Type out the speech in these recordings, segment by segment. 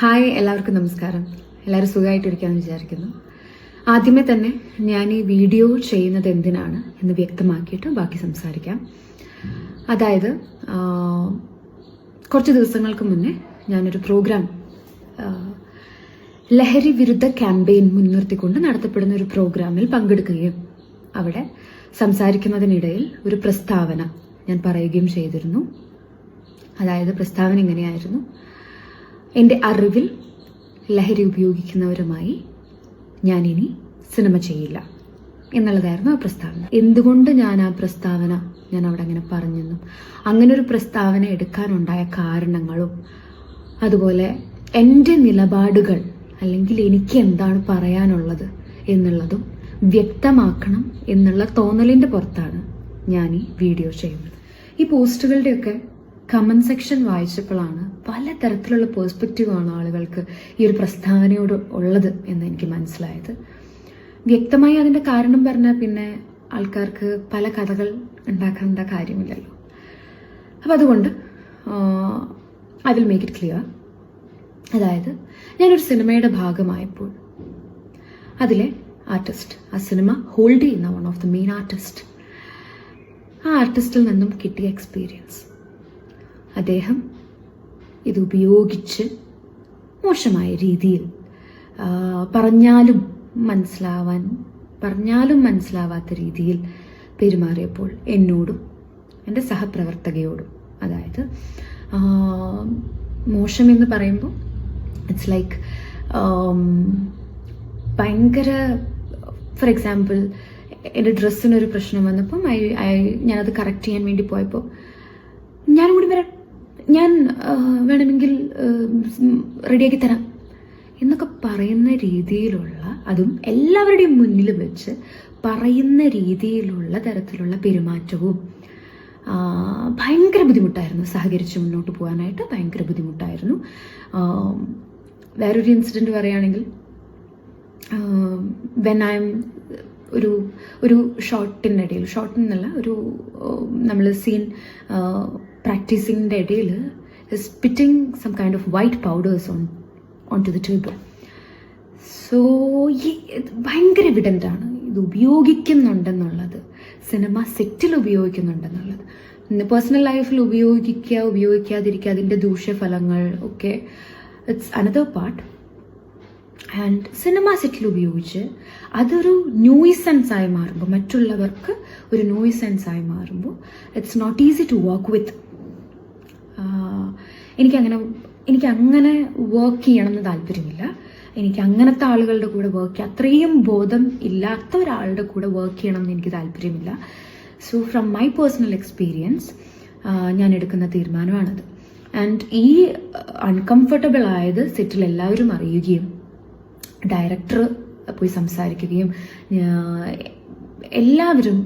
Hi എല്ലാവർക്കും നമസ്കാരം. എല്ലാവരും സുഖമായിട്ടിരിക്കാമെന്ന് വിചാരിക്കുന്നു. ആദ്യമേ തന്നെ ഞാൻ ഈ വീഡിയോ ചെയ്യുന്നത് എന്തിനാണ് എന്ന് വ്യക്തമാക്കിയിട്ട് ബാക്കി സംസാരിക്കാം. അതായത് കുറച്ച് ദിവസങ്ങൾക്ക് മുന്നേ ഞാനൊരു പ്രോഗ്രാം ലഹരി വിരുദ്ധ ക്യാമ്പയിൻ മുൻനിർത്തിക്കൊണ്ട് നടത്തപ്പെടുന്ന ഒരു പ്രോഗ്രാമിൽ പങ്കെടുക്കുകയും അവിടെ സംസാരിക്കുന്നതിനിടയിൽ ഒരു പ്രസ്താവന ഞാൻ പറയുകയും ചെയ്തിരുന്നു. അതായത് പ്രസ്താവന ഇങ്ങനെയായിരുന്നു. എന്റെ അറിവിൽ ലഹരി ഉപയോഗിക്കുന്നവരുമായി ഞാനിനി സിനിമ ചെയ്യില്ല എന്നുള്ളതായിരുന്നു ആ പ്രസ്താവന. എന്തുകൊണ്ട് ഞാൻ ആ പ്രസ്താവന ഞാൻ അവിടെ അങ്ങനെ പറഞ്ഞെന്നും അങ്ങനെ ഒരു പ്രസ്താവന എടുക്കാനുണ്ടായ കാരണങ്ങളും അതുപോലെ എന്റെ നിലപാടുകൾ അല്ലെങ്കിൽ എനിക്ക് എന്താണ് പറയാനുള്ളത് എന്നുള്ളതും വ്യക്തമാക്കണം എന്നുള്ള തോന്നലിന്റെ പുറത്താണ് ഞാൻ ഈ വീഡിയോ ചെയ്യുന്നത്. ഈ പോസ്റ്റുകളുടെയൊക്കെ കമന്റ് സെക്ഷൻ വായിച്ചപ്പോഴാണ് പലതരത്തിലുള്ള പേഴ്സ്പെക്റ്റീവാണ് ആളുകൾക്ക് ഈ ഒരു പ്രസ്താവനയോട് ഉള്ളത് എന്ന് എനിക്ക് മനസ്സിലായത്. വ്യക്തമായി അതിന്റെ കാരണം പറഞ്ഞാൽ പിന്നെ ആൾക്കാർക്ക് പല കഥകൾ ഉണ്ടാക്കേണ്ട കാര്യമില്ലല്ലോ. അപ്പം അതുകൊണ്ട് I will make it clear അതായത് ഞാനൊരു സിനിമയുടെ ഭാഗമായപ്പോൾ അതിലെ ആർട്ടിസ്റ്റ് ആ സിനിമ ഹോൾഡ് ചെയ്യുന്ന one of the main artist ആ ആർട്ടിസ്റ്റിൽ നിന്നും കിട്ടിയ എക്സ്പീരിയൻസ് അദ്ദേഹം ഇത് ഉപയോഗിച്ച് മോശമായ രീതിയിൽ പറഞ്ഞാലും മനസ്സിലാവാൻ പറഞ്ഞാലും മനസ്സിലാവാത്ത രീതിയിൽ പെരുമാറിയപ്പോൾ എന്നോടും എന്റെ സഹപ്രവർത്തകയോടും അതായത് മോശം എന്ന് പറയുമ്പോൾ ഇറ്റ്സ് ലൈക്ക് ഭയങ്കര ഫോർ എക്സാമ്പിൾ എന്റെ ഡ്രസ്സിനൊരു പ്രശ്നം വന്നപ്പം ഐ ഐ ഞാനത് കറക്റ്റ് ചെയ്യാൻ വേണ്ടി പോയപ്പോൾ ഞാനും കൂടി വരാം. ഞാൻ വേണമെങ്കിൽ റെഡിയാക്കി തരാം. എന്നൊക്കെ പറയുന്ന രീതിയിലുള്ള അതും എല്ലാവരുടെയും മുന്നിൽ വെച്ച് പറയുന്ന രീതിയിലുള്ള തരത്തിലുള്ള പെരുമാറ്റവും ഭയങ്കര ബുദ്ധിമുട്ടായിരുന്നു സഹകരിച്ച് മുന്നോട്ട് പോകാനായിട്ട്. ഭയങ്കര ബുദ്ധിമുട്ടായിരുന്നു. വേറൊരു ഇൻസിഡന്റ് പറയുകയാണെങ്കിൽ വെൻ ഐ എം ഒരു ഒരു ഇടയിൽ ഷോട്ട് എന്നല്ല ഒരു നമ്മൾ സീൻ പ്രാക്ടീസിങ്ങിന്റെ ഇടയിൽ spitting some kind of white powders on on to the table so ഈ ഭയങ്കര എവിഡന്റാണ് ഇത് ഉപയോഗിക്കുന്നുണ്ടെന്നുള്ളത്. സിനിമ സെറ്റിൽ ഉപയോഗിക്കുന്നുണ്ടെന്നുള്ളത്. പേഴ്സണൽ ലൈഫിൽ ഉപയോഗിക്കുക ഉപയോഗിക്കാതിരിക്കുക അതിന്റെ ദൂഷ്യഫലങ്ങൾ ഒക്കെ it's another part and cinema സെറ്റിൽ ഉപയോഗിച്ച് അതൊരു ന്യൂയിസെൻസ് ആയി മാറുമ്പോൾ മറ്റുള്ളവർക്ക് ഒരു ന്യൂയിസെൻസ് ആയി മാറുമ്പോൾ it's not easy to work with എനിക്കങ്ങനെ എനിക്കങ്ങനെ വർക്ക് ചെയ്യണമെന്ന് താല്പര്യമില്ല. എനിക്ക് അങ്ങനത്തെ ആളുകളുടെ കൂടെ വർക്ക് അത്രയും ബോധം ഇല്ലാത്ത ഒരാളുടെ കൂടെ വർക്ക് ചെയ്യണം എന്ന് എനിക്ക് താല്പര്യമില്ല. So from my personal experience ഞാൻ എടുക്കുന്ന തീരുമാനമാണത്. ആൻഡ് ഈ അൺകംഫർട്ടബിൾ ആയത് സെറ്റിൽ എല്ലാവരും അറിയുകയും ഡയറക്ടർ പോയി സംസാരിക്കുകയും എല്ലാവരും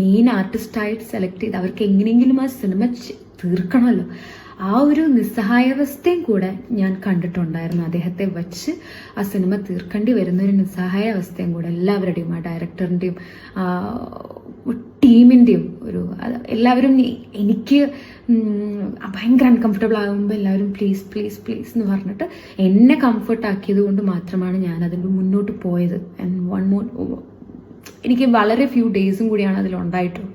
മെയിൻ ആർട്ടിസ്റ്റായിട്ട് സെലക്ട് ചെയ്ത് അവർക്ക് എങ്ങനെയെങ്കിലും ആ സിനിമ തീർക്കണമല്ലോ. ആ ഒരു നിസ്സഹായാവസ്ഥയും കൂടെ ഞാൻ കണ്ടിട്ടുണ്ടായിരുന്നു. അദ്ദേഹത്തെ വച്ച് ആ സിനിമ തീർക്കേണ്ടി വരുന്ന ഒരു നിസ്സഹായാവസ്ഥയും കൂടെ എല്ലാവരുടെയും ആ ഡയറക്ടറിന്റെയും ടീമിന്റെയും ഒരു എല്ലാവരും എനിക്ക് ഭയങ്കര അൺകംഫർട്ടബിൾ ആകുമ്പോൾ എല്ലാവരും പ്ലീസ് പ്ലീസ് പ്ലീസ് എന്ന് പറഞ്ഞിട്ട് എന്നെ കംഫർട്ട് ആക്കിയത് കൊണ്ട് മാത്രമാണ് ഞാൻ അതിന്റെ മുന്നോട്ട് പോയത്. ആൻഡ് വൺ മോർ എനിക്ക് വളരെ ഫ്യൂ ഡേയ്സും കൂടിയാണ് അതിലുണ്ടായിട്ടുള്ളൂ.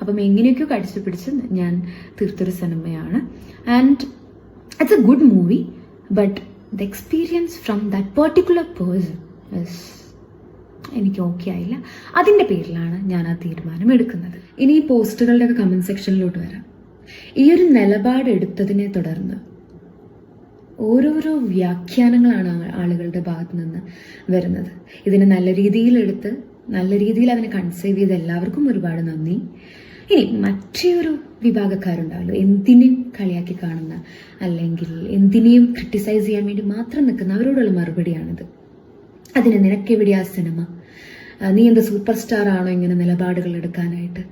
അപ്പം എങ്ങനെയൊക്കെയോ കടിച്ചു പിടിച്ച് ഞാൻ തീർത്തൊരു സിനിമയാണ്. And it's a good movie but the experience from that particular person എനിക്ക് ഓക്കെ ആയില്ല. അതിന്റെ പേരിലാണ് ഞാൻ ആ തീരുമാനം എടുക്കുന്നത്. ഇനി ഈ പോസ്റ്റുകളുടെ ഒക്കെ കമന്റ് സെക്ഷനിലോട്ട് വരാം. ഈ ഒരു നിലപാട് എടുത്തതിനെ തുടർന്ന് ഓരോരോ വ്യാഖ്യാനങ്ങളാണ് ആളുകളുടെ ഭാഗത്ത് നിന്ന് വരുന്നത്. ഇതിനെ നല്ല രീതിയിൽ എടുത്ത് നല്ല രീതിയിൽ അതിനെ കൺസേവ് ചെയ്ത എല്ലാവർക്കും ഒരുപാട് നന്ദി. ഇനി മറ്റൊരു വിഭാഗക്കാരുണ്ടാവല്ലോ. എന്തിനേയും കളിയാക്കി കാണുന്ന അല്ലെങ്കിൽ എന്തിനേയും ക്രിട്ടിസൈസ് ചെയ്യാൻ വേണ്ടി മാത്രം നിൽക്കുന്ന അവരോടുള്ള മറുപടിയാണിത്. അതിന് നിനക്കെവിടെയാ സിനിമ നീ എന്താ സൂപ്പർ സ്റ്റാർ ആണോ ഇങ്ങനെ നിലപാടുകൾ എടുക്കാനായിട്ട്?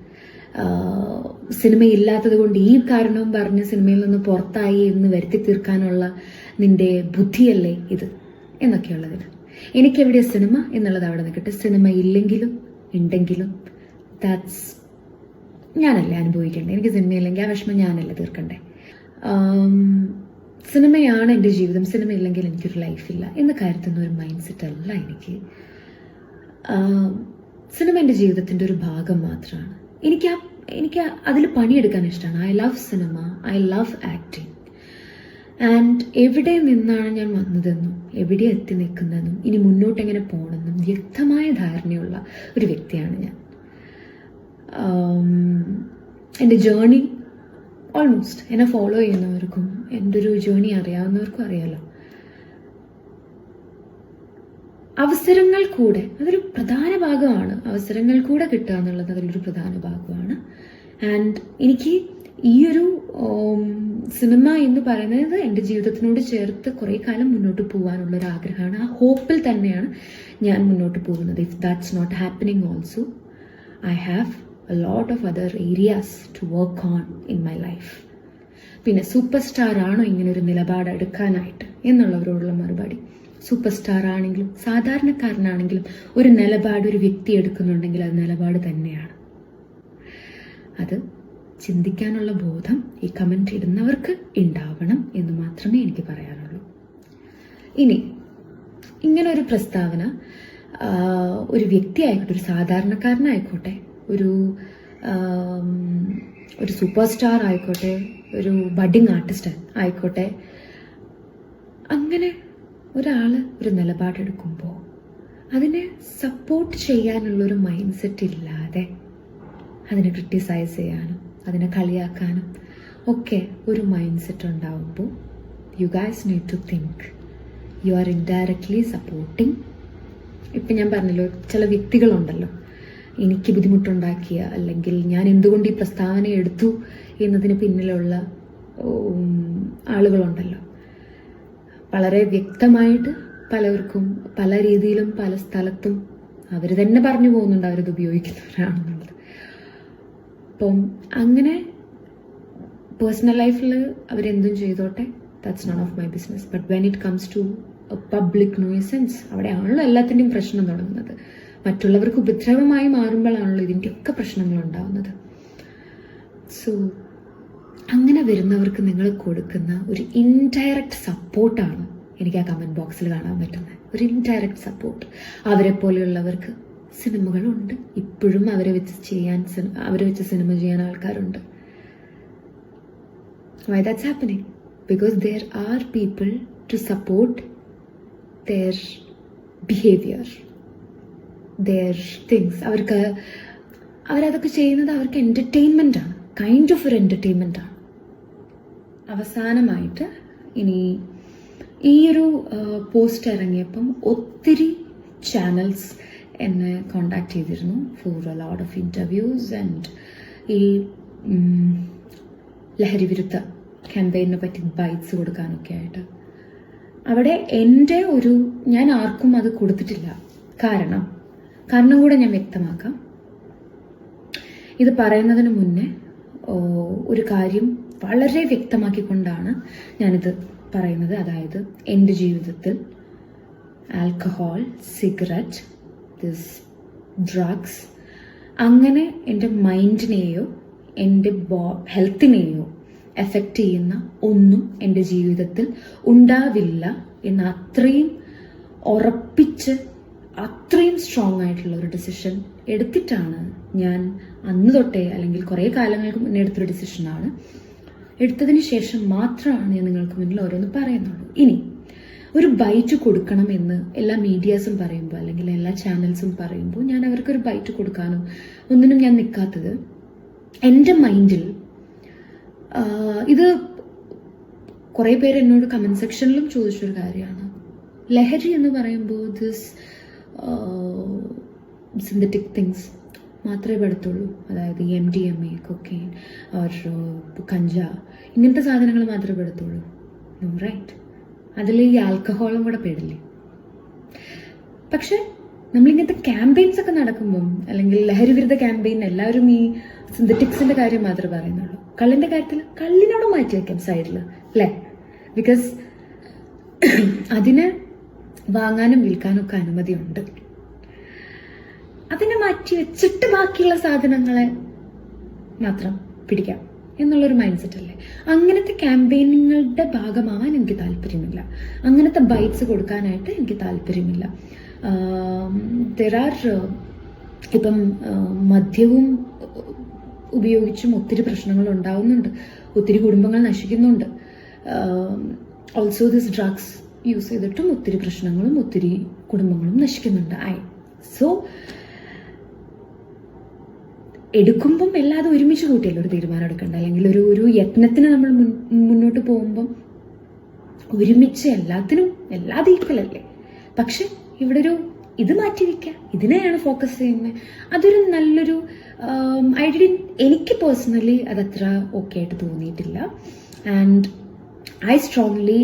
സിനിമ സിനിമയില്ലാത്തത് കൊണ്ട് ഈ കാരണവും പറഞ്ഞ് സിനിമയിൽ നിന്ന് പുറത്തായി എന്ന് വരുത്തി തീർക്കാനുള്ള നിന്റെ ബുദ്ധിയല്ലേ ഇത്? എന്നൊക്കെയുള്ളതിൽ. എനിക്കെവിടെയാ സിനിമ എന്നുള്ളത് അവിടെ നിൽക്കട്ടെ. സിനിമ ഇല്ലെങ്കിലും ഉണ്ടെങ്കിലും ദാറ്റ്സ് ഞാനല്ലേ അനുഭവിക്കണ്ടേ? എനിക്ക് സിനിമയില്ലെങ്കിൽ ആ വിഷമം ഞാനല്ലേ തീർക്കണ്ടേ? സിനിമയാണ് എന്റെ ജീവിതം. സിനിമ ഇല്ലെങ്കിൽ എനിക്കൊരു ലൈഫില്ല. എന്ന് കരുതുന്ന ഒരു മൈൻഡ് സെറ്റ് എനിക്ക്. സിനിമ എന്റെ ജീവിതത്തിന്റെ ഒരു ഭാഗം മാത്രമാണ് എനിക്ക് ആ എനിക്ക് അതിൽ പണിയെടുക്കാൻ ഇഷ്ടമാണ് I love cinema I love acting and എവിടെ നിന്നാണ് ഞാൻ വന്നതെന്നും എവിടെ എത്തി നിൽക്കുന്നതെന്നും ഇനി മുന്നോട്ട് എങ്ങനെ പോകണമെന്നും വ്യക്തമായ ധാരണയുള്ള ഒരു വ്യക്തിയാണ് ഞാൻ. എന്റെ ജേണി ഓൾമോസ്റ്റ് എന്നെ ഫോളോ ചെയ്യുന്നവർക്കും എന്റെ ഒരു ജേണി അറിയാവുന്നവർക്കും അറിയാലോ. അവസരങ്ങൾ കൂടെ അതൊരു പ്രധാന ഭാഗമാണ്. അവസരങ്ങൾ കൂടെ കിട്ടുക എന്നുള്ളത് അതിലൊരു പ്രധാന ഭാഗമാണ്. ആൻഡ് എനിക്ക് ഈ ഒരു സിനിമ എന്ന് പറയുന്നത് എന്റെ ജീവിതത്തിനോട് ചേർത്ത് കുറേ കാലം മുന്നോട്ട് പോകാനുള്ള ഒരു ആഗ്രഹമാണ് ആ ഹോപ്പിൽ തന്നെയാണ് ഞാൻ മുന്നോട്ട് പോകുന്നത്. If that's not happening also I have a lot of other areas to work on in my life. പിന്നെ സൂപ്പർ സ്റ്റാർ ആണോ ഇങ്ങനെ ഒരു നിലപാട് എടുക്കാനായിട്ട് എന്നുള്ളവരോടുള്ള മറുപടി. സൂപ്പർ സ്റ്റാർ ആണെങ്കിലും സാധാരണക്കാരനാണെങ്കിലും ഒരു നിലപാട് ഒരു വ്യക്തി എടുക്കുന്നുണ്ടെങ്കിൽ അത് നിലപാട് തന്നെയാണ്. അത് ചിന്തിക്കാനുള്ള ബോധം ഈ കമന്റ് ഇടുന്നവർക്ക് ഉണ്ടാവണം എന്ന് മാത്രമേ എനിക്ക് പറയാനുള്ളൂ. ഇനി ഇങ്ങനെ ഒരു പ്രസ്താവന ഒരു വ്യക്തി ആയിക്കോട്ടെ ഒരു സാധാരണക്കാരനായിക്കോട്ടെ ഒരു ഒരു സൂപ്പർ സ്റ്റാർ ആയിക്കോട്ടെ ഒരു ബഡിങ് ആർട്ടിസ്റ്റ് ആയിക്കോട്ടെ അങ്ങനെ ഒരാൾ ഒരു നിലപാടെടുക്കുമ്പോൾ അതിനെ സപ്പോർട്ട് ചെയ്യാനുള്ളൊരു മൈൻഡ് സെറ്റ് ഇല്ലാതെ അതിനെ ക്രിട്ടിസൈസ് ചെയ്യാനും അതിനെ കളിയാക്കാനും ഒക്കെ ഒരു മൈൻഡ് സെറ്റ് ഉണ്ടാവുമ്പോൾ you guys need to think you are indirectly supporting ഇപ്പം ഞാൻ പറഞ്ഞല്ലോ ചില വ്യക്തികളുണ്ടല്ലോ എനിക്ക് ബുദ്ധിമുട്ടുണ്ടാക്കിയ അല്ലെങ്കിൽ ഞാൻ എന്തുകൊണ്ട് ഈ പ്രസ്താവന എടുത്തു എന്നതിന് പിന്നിലുള്ള ആളുകളുണ്ടല്ലോ. വളരെ വ്യക്തമായിട്ട് പലർക്കും പല രീതിയിലും പല സ്ഥലത്തും അവർ തന്നെ പറഞ്ഞു പോകുന്നുണ്ട് അവരത് ഉപയോഗിക്കുന്നവരാണെന്നുള്ളത്. അപ്പം അങ്ങനെ പേഴ്സണൽ ലൈഫിൽ അവരെന്തും ചെയ്തോട്ടെ that's none of my business but when it comes to public nuisance അവിടെയാണല്ലോ എല്ലാത്തിന്റെയും പ്രശ്നം തുടങ്ങുന്നത്. മറ്റുള്ളവർക്ക് ഉപദ്രവമായി മാറുമ്പോഴാണല്ലോ ഇതിന്റെയൊക്കെ പ്രശ്നങ്ങൾ ഉണ്ടാവുന്നത് സോ അങ്ങനെ വരുന്നവർക്ക് നിങ്ങൾ കൊടുക്കുന്ന ഒരു ഇൻഡയറക്റ്റ് സപ്പോർട്ടാണ് എനിക്ക് ആ കമന്റ് ബോക്സിൽ കാണാൻ പറ്റുന്നത്. ഒരു ഇൻഡയറക്റ്റ് സപ്പോർട്ട് അവരെ പോലെയുള്ളവർക്ക് സിനിമകളുണ്ട്. ഇപ്പോഴും അവരെ വെച്ച് ചെയ്യാൻ അവരെ വെച്ച് സിനിമ ചെയ്യാൻ ആൾക്കാരുണ്ട്. Why that's happening because there are people to support their behaviour their things അവർക്ക് അവരതൊക്കെ ചെയ്യുന്നത് അവർക്ക് എന്റർടൈൻമെന്റ് ആണ്. കൈൻഡ് ഓഫ് ഒരു എന്റർടൈൻമെന്റ് ആണ്. അവസാനമായിട്ട് ഇനി ഈ ഒരു പോസ്റ്റ് ഇറങ്ങിയപ്പം ഒത്തിരി ചാനൽസ് എന്നെ കോണ്ടാക്ട് ചെയ്തിരുന്നു for a lot of interviews and ഈ ലഹരി വിരുദ്ധ ക്യാമ്പയിനെ പറ്റി ബൈറ്റ്സ് കൊടുക്കാനൊക്കെ ആയിട്ട്. അവിടെ എന്റെ ഒരു ഞാൻ ആർക്കും അത് കൊടുത്തിട്ടില്ല. കാരണം കാരണം കൂടെ ഞാൻ വ്യക്തമാക്കാം. ഇത് പറയുന്നതിന് മുന്നേ ഒരു കാര്യം വളരെ വ്യക്തമാക്കിക്കൊണ്ടാണ് ഞാനിത് പറയുന്നത്. അതായത് എന്റെ ജീവിതത്തിൽ ആൽക്കഹോൾ സിഗരറ്റ് ദിസ് ഡ്രഗ്സ് അങ്ങനെ എന്റെ മൈൻഡിനെയോ എന്റെ ബോ ഹെൽത്തിനെയോ എഫക്റ്റ് ചെയ്യുന്ന ഒന്നും എന്റെ ജീവിതത്തിൽ ഉണ്ടാവില്ല എന്ന് അത്രയും ഉറപ്പിച്ച് അത്രയും സ്ട്രോങ് ആയിട്ടുള്ള ഒരു ഡിസിഷൻ എടുത്തിട്ടാണ് ഞാൻ അന്ന് തൊട്ടേ അല്ലെങ്കിൽ കുറേ കാലങ്ങൾക്ക് മുന്നേ എടുത്തൊരു ഡിസിഷനാണ് എടുത്തതിന് ശേഷം മാത്രമാണ് ഞാൻ നിങ്ങൾക്ക് മുന്നിൽ ഓരോന്ന് പറയുന്നുള്ളൂ ഇനി ഒരു ബൈറ്റ് കൊടുക്കണം എന്ന് എല്ലാ മീഡിയാസും പറയുമ്പോൾ അല്ലെങ്കിൽ എല്ലാ ചാനൽസും പറയുമ്പോൾ ഞാൻ അവർക്കൊരു ബൈറ്റ് കൊടുക്കാനോ ഒന്നിനും ഞാൻ നിൽക്കാത്തത് എന്റെ മൈൻഡിൽ ഇത് കുറേ പേര് എന്നോട് കമന്റ് സെക്ഷനിലും ചോദിച്ചൊരു കാര്യമാണ്. ലഹരി എന്ന് പറയുമ്പോൾ ദിസ് സിന്തറ്റിക് തിങ്സ് മാത്രമേ പെടുത്തുള്ളൂ. അതായത് M D M A cocaine കഞ്ച ഇങ്ങനത്തെ സാധനങ്ങൾ മാത്രമേ പെടുത്തുള്ളൂ. റൈറ്റ് അതിൽ ഈ ആൽക്കഹോളും കൂടെ പെടില്ലേ? പക്ഷെ നമ്മളിങ്ങനത്തെ ക്യാമ്പയിൻസ് ഒക്കെ നടക്കുമ്പം അല്ലെങ്കിൽ ലഹരി വിരുദ്ധ ക്യാമ്പയിൻ എല്ലാവരും ഈ സിന്തറ്റിക്സിന്റെ കാര്യം മാത്രമേ പറയുന്നുള്ളൂ. കള്ളിന്റെ കാര്യത്തിൽ കള്ളിനോട് മാറ്റി വെക്കാം സൈഡിൽ അല്ലേ? ബിക്കോസ് അതിന് വാങ്ങാനും വിൽക്കാനും ഒക്കെ അനുമതിയുണ്ട്. അതിനെ മാറ്റി വെച്ചിട്ട് ബാക്കിയുള്ള സാധനങ്ങളെ മാത്രം പിടിക്കാം എന്നുള്ളൊരു മൈൻഡ് സെറ്റ് അല്ലേ? അങ്ങനത്തെ ക്യാമ്പയിനുകളുടെ ഭാഗമാവാൻ എനിക്ക് താല്പര്യമില്ല. അങ്ങനത്തെ ബൈറ്റ്സ് കൊടുക്കാനായിട്ട് എനിക്ക് താല്പര്യമില്ല. ദർ ആർ ഇപ്പം മദ്യവും ഉപയോഗിച്ചും ഒത്തിരി പ്രശ്നങ്ങൾ ഉണ്ടാവുന്നുണ്ട്. ഒത്തിരി കുടുംബങ്ങൾ നശിക്കുന്നുണ്ട്. ഓൾസോ ദിസ് ഡ്രഗ്സ് യൂസ് ചെയ്തിട്ടും ഒത്തിരി പ്രശ്നങ്ങളും ഒത്തിരി കുടുംബങ്ങളും നശിക്കുന്നുണ്ട്. ഐ സോ എടുക്കുമ്പം എല്ലാതും ഒരുമിച്ച് കൂട്ടിയല്ലോ ഒരു തീരുമാനം എടുക്കേണ്ട അല്ലെങ്കിൽ ഒരു ഒരു യത്നത്തിന് നമ്മൾ മുന്നോട്ട് പോകുമ്പം ഒരുമിച്ച് എല്ലാത്തിനും എല്ലാ അല്ലേ? പക്ഷെ ഇവിടെ ഒരു ഇത് മാറ്റി വെക്കുക ഇതിനെയാണ് ഫോക്കസ് ചെയ്യുന്നത്. അതൊരു നല്ലൊരു ഐഡിയ എനിക്ക് പേഴ്സണലി അതത്ര ഓക്കെ ആയിട്ട് തോന്നിയിട്ടില്ല. ആൻഡ് ഐ സ്ട്രോങ്ലി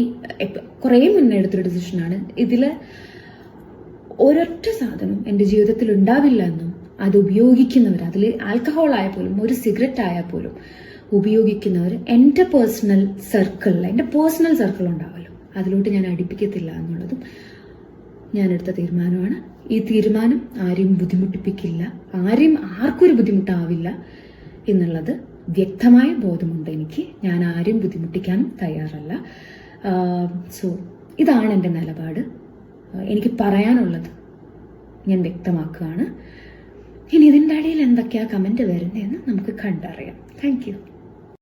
കുറേ മുന്നേ എടുത്തൊരു ഡിസിഷനാണ് ഇതിൽ ഒരൊറ്റ സാധനം എന്റെ ജീവിതത്തിൽ ഉണ്ടാവില്ല എന്നും അത് ഉപയോഗിക്കുന്നവർ അതിൽ ആൽക്കഹോൾ ആയ പോലും ഒരു സിഗരറ്റ് ആയാൽ പോലും ഉപയോഗിക്കുന്നവർ എന്റെ പേഴ്സണൽ സർക്കിളിൽ എന്റെ പേഴ്സണൽ സർക്കിൾ ഉണ്ടാവുമല്ലോ അതിലോട്ട് ഞാൻ അടുപ്പിക്കത്തില്ല എന്നുള്ളതും ഞാനെടുത്ത തീരുമാനമാണ്. ഈ തീരുമാനം ആരെയും ബുദ്ധിമുട്ടിപ്പിക്കില്ല ആരെയും ആർക്കും ഒരു ബുദ്ധിമുട്ടാവില്ല എന്നുള്ളത് വ്യക്തമായ ബോധമുണ്ട് എനിക്ക്. ഞാൻ ആരും ബുദ്ധിമുട്ടിക്കാനും തയ്യാറല്ല. സോ ഇതാണ് എന്റെ നിലപാട്. എനിക്ക് പറയാനുള്ളത് ഞാൻ വ്യക്തമാക്കുകയാണ്. ഇനി ഇതിന്റെ ഇടയിൽ എന്തൊക്കെയാണ് കമന്റ് വരുന്നതെന്ന് നമുക്ക് കണ്ടറിയാം. താങ്ക്